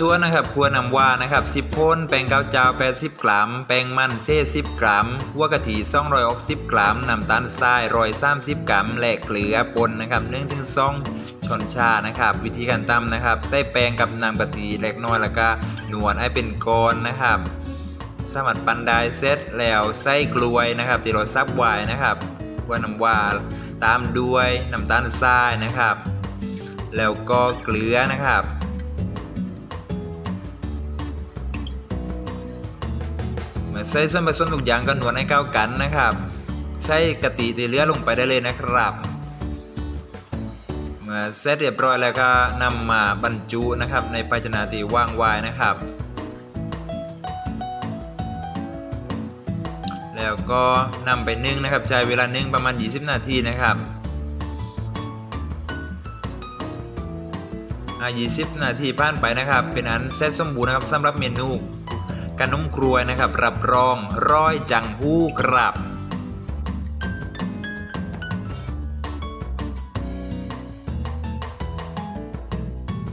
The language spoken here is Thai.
ส่วนนะครับควรนำว่านะครับ 10พ่นแป้งข้าวเจ้า80 กรัม แป้งมันเซ่10 กรัมหัวกะทิ260 กรัมน้ำตาลทราย130 กรัม และเกลือป่นนะครับ1ถึง2ช้อนชานะครับ วิธีการตำนะครับใส่แป้งกับน้ำกะทิเล็กน้อยแล้วก็นวดให้เป็นก้อนนะครับสามัดปันได้เสร็จแล้วใส่กล้วยนะครับที่เราซับไว้นะครับว่าน้ำว่าตามด้วยน้ำตาลทรายนะครับ แล้วก็เกลือนะครับ ใส่ส่วนผสมทุกอย่างก็นวดให้เข้ากันนะครับ ใส่กะทิที่เลือลงไปได้เลยนะครับ เมื่อเสร็จเรียบร้อยแล้วก็นำมาบรรจุนะครับ ในภาชนะที่ว่างไว้นะครับ แล้วก็นำไปนึ่งนะครับ ใช้เวลานึ่งประมาณ 20 นาทีนะครับอ่า20 นาทีผ่านไปนะครับ เป็นอันเสร็จสมบูรณ์นะครับสำหรับเมนู กระนมกรวยนะครับ รับรองร้อยจังหู้ครับ